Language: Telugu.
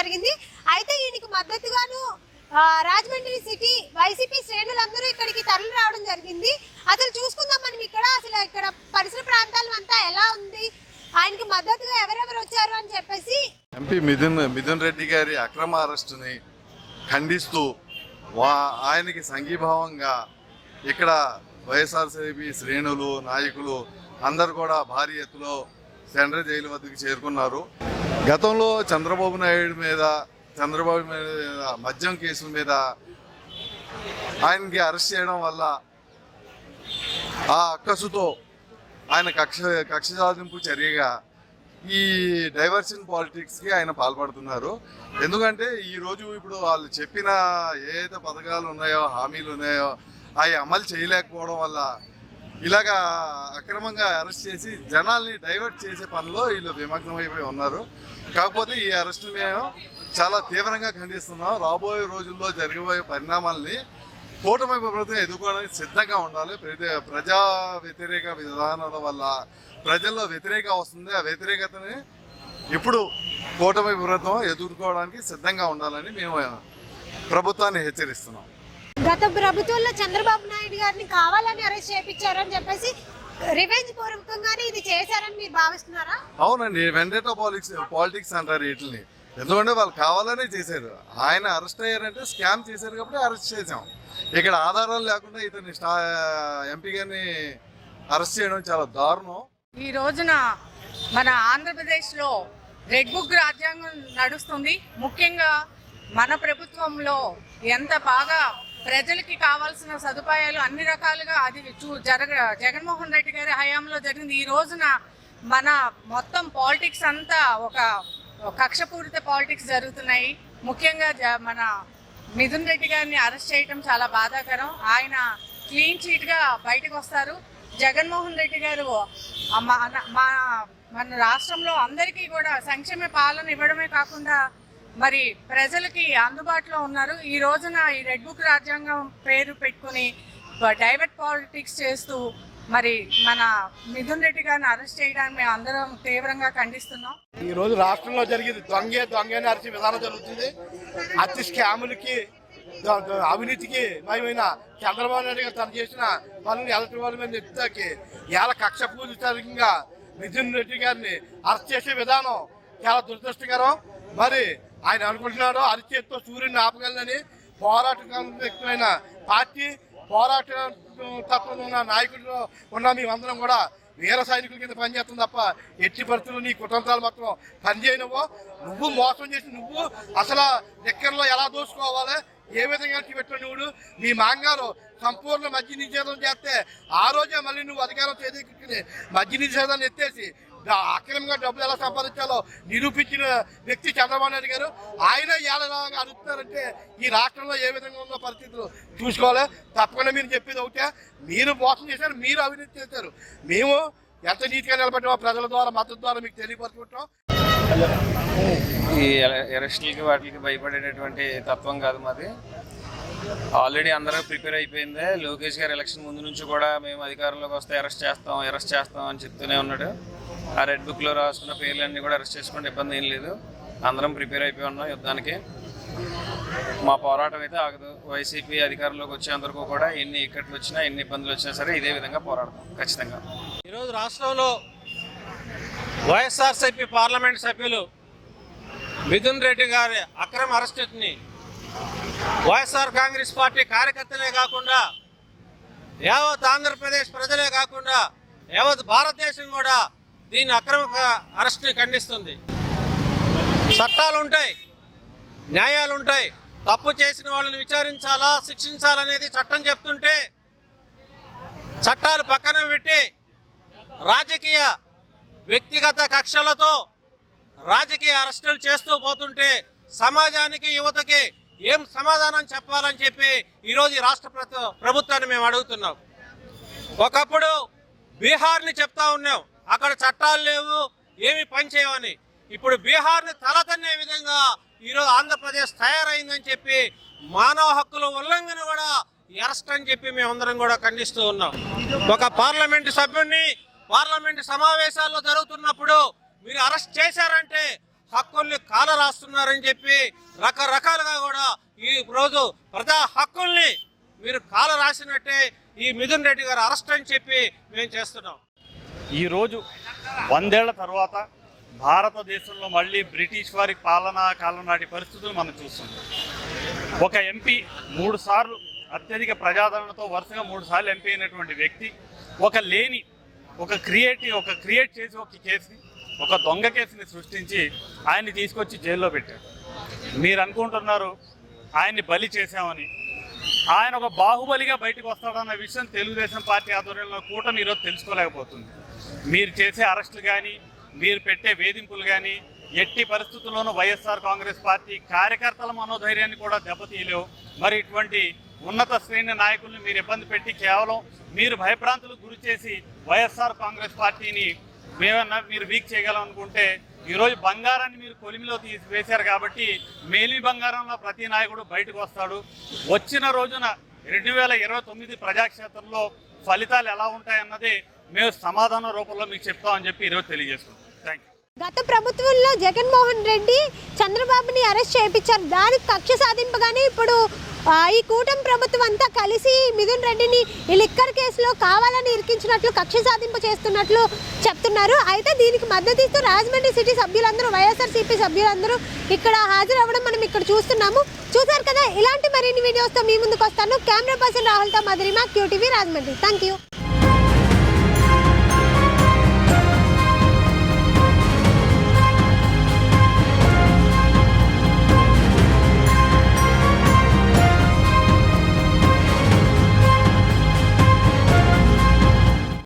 జరిగింది. అయితే ఈయనకి మద్దతుగాను రాజమండ్రి సిటీ వైసీపీ శ్రేణులందరూ ఇక్కడికి తరలి రావడం జరిగింది. అసలు చూసుకుందాం మనం ఇక్కడ అసలు ఇక్కడ పరిసర ప్రాంతాలు అంతా ఎలా ఉంది? ఆయనకి మద్దతుగా ఎవరెవరు వచ్చారు అని చెప్పేసి ఎంపీ మిథున్ మిథున్ రెడ్డి గారి అక్రమ అరెస్టుని ఖండిస్తూ వా ఆయనకి సంఘీభావంగా ఇక్కడ వైఎస్ఆర్సీపీ శ్రేణులు నాయకులు అందరు కూడా భారీ ఎత్తులో సెంట్రల్ జైలు వద్దకు చేరుకున్నారు. గతంలో చంద్రబాబు నాయుడు మీద చంద్రబాబు మీద మద్యం కేసుల మీద ఆయనకి అరెస్ట్ చేయడం వల్ల ఆ అక్కసుతో ఆయన కక్ష కక్ష సాధింపు చర్యగా ఈ డైవర్షన్ పాలిటిక్స్కి ఆయన పాల్పడుతున్నారు. ఎందుకంటే ఈరోజు ఇప్పుడు వాళ్ళు చెప్పిన ఏదైతే పథకాలు ఉన్నాయో హామీలు ఉన్నాయో అవి అమలు చేయలేకపోవడం వల్ల ఇలాగా అక్రమంగా అరెస్ట్ చేసి జనాల్ని డైవర్ట్ చేసే పనిలో వీళ్ళు విమగ్నమైపోయి ఉన్నారు. కాకపోతే ఈ అరెస్ట్ మేము చాలా తీవ్రంగా ఖండిస్తున్నాం. రాబోయే రోజుల్లో జరగబోయే పరిణామాల్ని కూటమి ప్రభుత్వం ఎదుర్కోవడానికి సిద్ధంగా ఉండాలి. ప్రతి- ప్రజా వ్యతిరేక విధానాల వల్ల ప్రజల్లో వ్యతిరేక వస్తుంది. ఆ వ్యతిరేకతని ఇప్పుడు కూటమి ప్రభుత్వం ఎదుర్కోవడానికి సిద్ధంగా ఉండాలని మేము ప్రభుత్వాన్ని హెచ్చరిస్తున్నాం. గత ప్రభుత్వంలో చంద్రబాబు నాయుడు గారిని కావాలని అరెస్ట్ చేయించారని చెప్పేసి రివెంజ్ పూర్వకంగానే ఇది చేశారని మీరు భావిస్తున్నారా? అవునండి వెండేటో పాలిటిక్స్ పాలిటిక్స్ అంటారు వీటిని. ఎందుకంటే వాళ్ళు కావాలనే చేశారు. ఆయన అరెస్ట్ అయ్యారంటే స్కామ్ చేశారు కాబట్టి అరెస్ట్ చేసాం ఇక్కడ ఆధారాలు లేకుండా ఇతన్ని స్టా ఎంపీ గారిని అరెస్ట్ చేయడం చాలా దారుణం. ఈ రోజున మన ఆంధ్రప్రదేశ్లో రెడ్ బుక్ రాజ్యాంగం నడుస్తుంది. ముఖ్యంగా మన ప్రభుత్వంలో ఎంత బాగా ప్రజలకి కావాల్సిన సదుపాయాలు అన్ని రకాలుగా అది చూ జరగ జగన్మోహన్ రెడ్డి గారి హయాంలో జరిగింది. ఈ రోజున మన మొత్తం పాలిటిక్స్ అంతా ఒక కక్షపూరిత పాలిటిక్స్ జరుగుతున్నాయి. ముఖ్యంగా జ- మన మిథున్ రెడ్డి గారిని అరెస్ట్ చేయడం చాలా బాధాకరం. ఆయన క్లీన్ చీట్గా బయటకు వస్తారు. జగన్మోహన్ రెడ్డి గారు మా మన రాష్ట్రంలో అందరికీ కూడా సంక్షేమ పాలన ఇవ్వడమే కాకుండా మరి ప్రజలకి అందుబాటులో ఉన్నారు. ఈ రోజున ఈ రెడ్ బుక్ రాజ్యాంగం పేరు పెట్టుకుని డైవర్ట్ పాలిటిక్స్ చేస్తూ మరి మన మిథున్ రెడ్డి గారిని అరెస్ట్ చేయడానికి మేము అందరం తీవ్రంగా ఖండిస్తున్నాం. ఈ రోజు రాష్ట్రంలో జరిగింది దొంగే దొంగే అరిచి విధానం జరుగుతుంది. అతి స్కాములకి అవినీతికి భయమైన చంద్రబాబు నాయుడు గారు తను చేసిన పనులు ఎలక్ట్రిక్ వాళ్ళ మీద ఎత్తుతాకి ఇవాళ కక్ష పూజితంగా మిథున్ రెడ్డి గారిని అరెస్ట్ చేసే విధానం చాలా దురదృష్టకరం. మరి ఆయన అనుకుంటున్నాడు అరిచేత్తో సూర్యుడిని ఆపగలని పోరాటమైన పార్టీ పోరాట తత్వం ఉన్న నాయకులు ఉన్న మేమందరం కూడా వీర సైనికుల కింద పనిచేస్తుంది తప్ప ఎట్టి పరిస్థితులు నీ కుటుంబాలు మాత్రం పనిచేయనవో నువ్వు మోసం చేసి నువ్వు అసలు లెక్కల్లో ఎలా దోసుకోవాలి? ఏ విధంగా పెట్టిన నువ్వు? మీ మాంగారు సంపూర్ణ మద్య నిషేధం చేస్తే ఆ రోజే మళ్ళీ నువ్వు అధికారం చేదెక్కుని మద్య నిషేధాన్ని ఎత్తేసి అక్రమంగా డబ్బులు ఎలా సంపాదించాలో నిరూపించిన వ్యక్తి చంద్రబాబు నాయుడు గారు. ఆయన ఎలా అడుగుతారంటే ఈ రాష్ట్రంలో ఏ విధంగా ఉన్న పరిస్థితులు చూసుకోవాలి? తప్పకుండా మీరు చెప్పేది ఒకటే. మీరు మోసం చేశారు మీరు అవినీతి చేశారు. మేము ఎంత నీతిగా నిలబడ్డామో ప్రజల ద్వారా మద్దతు ద్వారా మీకు తెలియపరుచుకుంటాం. ఈ ఎలక్షన్లకి వాటికి భయపడేటటువంటి తత్వం కాదు మాది. ఆల్రెడీ అందరూ ప్రిపేర్ అయిపోయిందే. లోకేష్ గారు ఎలక్షన్ ముందు నుంచి కూడా మేము అధికారంలోకి వస్తే అరెస్ట్ చేస్తాం అరెస్ట్ చేస్తాం అని చెప్తూనే ఉన్నాడు. ఆ రెడ్ బుక్లో రాసుకున్న పేర్లన్నీ కూడా అరెస్ట్ చేసుకుంటే ఇబ్బంది ఏం లేదు. అందరం ప్రిపేర్ అయిపోయి ఉన్నాం యుద్ధానికి. మా పోరాటం అయితే ఆగదు. వైసీపీ అధికారంలోకి వచ్చేంతవరకు కూడా ఎన్ని ఇక్కడికి వచ్చినా ఎన్ని ఇబ్బందులు వచ్చినా సరే ఇదే విధంగా పోరాడతాం ఖచ్చితంగా. ఈరోజు రాష్ట్రంలో వైఎస్ఆర్సీపీ పార్లమెంట్ సభ్యులు మిథున్ రెడ్డి గారి అక్రమ అరెస్టుని వైఎస్ఆర్ కాంగ్రెస్ పార్టీ కార్యకర్తలే కాకుండా యావత్ ఆంధ్రప్రదేశ్ ప్రజలే కాకుండా యావత్ భారతదేశం కూడా దీని అక్రమ అరెస్ట్ని ఖండిస్తుంది. చట్టాలు ఉంటాయి న్యాయాలు ఉంటాయి తప్పు చేసిన వాళ్ళని విచారించాలా శిక్షించాలనేది చట్టం చెప్తుంటే చట్టాలు పక్కన పెట్టి రాజకీయ వ్యక్తిగత కక్షలతో రాజకీయ అరెస్టులు చేస్తూ పోతుంటే సమాజానికి యువతకి ఏం సమాధానం చెప్పాలని చెప్పి ఈరోజు ఈ రాష్ట్ర ప్రభుత్వాన్ని మేము అడుగుతున్నాం. ఒకప్పుడు బీహార్ని చెప్తా ఉన్నాం. అక్కడ చట్టాలు లేవు ఏమి పనిచేయవని ఇప్పుడు బీహార్ని తలతన్నే విధంగా ఈరోజు ఆంధ్రప్రదేశ్ తయారైందని చెప్పి మానవ హక్కుల ఉల్లంఘన కూడా అరెస్ట్ అని చెప్పి మేమందరం కూడా ఖండిస్తూ ఉన్నాం. ఒక పార్లమెంటు సభ్యుడిని పార్లమెంటు సమావేశాల్లో జరుగుతున్నప్పుడు మీరు అరెస్ట్ చేశారంటే హక్కుల్ని కాల రాస్తున్నారని చెప్పి రకరకాలుగా కూడా ఈ రోజు ప్రజా హక్కుల్ని మీరు కాల రాసినట్టే ఈ మిథున్ రెడ్డి గారు అరెస్ట్ అని చెప్పి మేము చేస్తున్నాం. ఈరోజు వందేళ్ళ తర్వాత భారతదేశంలో మళ్ళీ బ్రిటిష్ వారి పాలనా కాలం నాటి పరిస్థితులు మనం చూస్తున్నాం. ఒక ఎంపీ మూడు సార్లు అత్యధిక ప్రజాదరణతో వరుసగా మూడు సార్లు ఎంపీ అయినటువంటి వ్యక్తి ఒక లేని ఒక క్రియేటివ్ ఒక క్రియేట్ చేసి ఒక కేసుని ఒక దొంగ కేసుని సృష్టించి ఆయన్ని తీసుకొచ్చి జైల్లో పెట్టారు. మీరు అనుకుంటున్నారు ఆయన్ని బలి చేశామని. ఆయన ఒక బాహుబలిగా బయటకు వస్తాడన్న విషయం తెలుగుదేశం పార్టీ ఆధ్వర్యంలో కూటమి ఈరోజు తెలుసుకోలేకపోతుంది. మీరు చేసే అరెస్టులు కానీ మీరు పెట్టే వేధింపులు కానీ ఎట్టి పరిస్థితుల్లోనూ వైఎస్ఆర్ కాంగ్రెస్ పార్టీ కార్యకర్తల మనోధైర్యాన్ని కూడా దెబ్బతీయలేవు. మరి ఇటువంటి ఉన్నత శ్రేణి నాయకుల్ని మీరు ఇబ్బంది పెట్టి కేవలం మీరు భయభ్రాంతులకు గురి చేసి వైఎస్ఆర్ కాంగ్రెస్ పార్టీని మేమన్నా మీరు వీక్ చేయగలమనుకుంటే ఈరోజు బంగారాన్ని మీరు కొలిమిలో తీసి వేశారు కాబట్టి మేలి బంగారంలో ప్రతి నాయకుడు బయటకు వస్తాడు. వచ్చిన రోజున రెండు వేల ఇరవై తొమ్మిది ప్రజాక్షేత్రంలో ఫలితాలు ఎలా ఉంటాయన్నది మేము సమాధాన రూపంలో మీకు చెప్తామని చెప్పి ఈరోజు తెలియజేసుకుంటాం థ్యాంక్ యూ గత ప్రభుత్వంలో జగన్మోహన్ రెడ్డి చంద్రబాబుని అరెస్ట్ చేయించారు. దానికి కక్ష సాధింపగానే ఇప్పుడు ఈ కూటమి ప్రభుత్వం అంతా కలిసి మిథున్ రెడ్డిని ఈ లిక్కర్ కేసులో కావాలని ఇరికించినట్లు కక్ష సాధింపు చేస్తున్నట్లు చెప్తున్నారు. అయితే దీనికి మద్దతు ఇస్తూ రాజమండ్రి సిటీ సభ్యులందరూ వైఎస్ఆర్సీపీ సభ్యులందరూ ఇక్కడ హాజరవ్వడం మనం ఇక్కడ చూస్తున్నాము. చూసారు కదా? ఇలాంటి మరిన్ని వీడియోస్తో మీ ముందుకు వస్తాను. Camera person రాహుల్తో Madhurima QTV Rajahmundry. Thank you